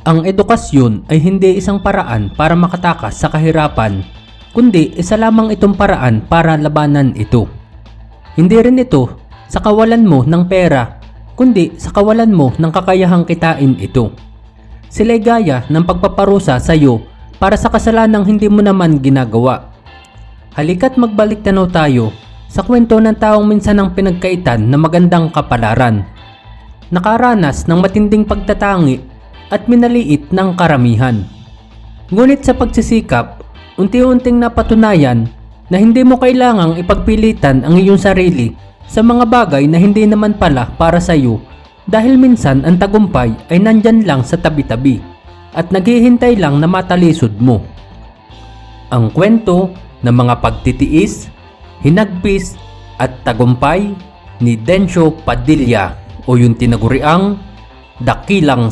Ang edukasyon ay hindi isang paraan para makatakas sa kahirapan, kundi isa lamang itong paraan para labanan ito. Hindi rin ito sa kawalan mo ng pera, kundi sa kawalan mo ng kakayahang kitain ito. Sila'y gaya ng pagpaparusa sa iyo para sa kasalanang hindi mo naman ginagawa. Halika't magbalik tanaw tayo sa kwento ng taong minsan ang pinagkaitan na magandang kapalaran. Nakaranas ng matinding pagtatangi at minaliit ng karamihan. Ngunit sa pagsisikap, unti-unting napatunayan na hindi mo kailangang ipagpilitan ang iyong sarili sa mga bagay na hindi naman pala para sa iyo dahil minsan ang tagumpay ay nandyan lang sa tabi-tabi at naghihintay lang na matalisod mo. Ang kwento ng mga pagtitiis, hinagpis at tagumpay ni Densyo Padilla o yung tinaguriang Dakilang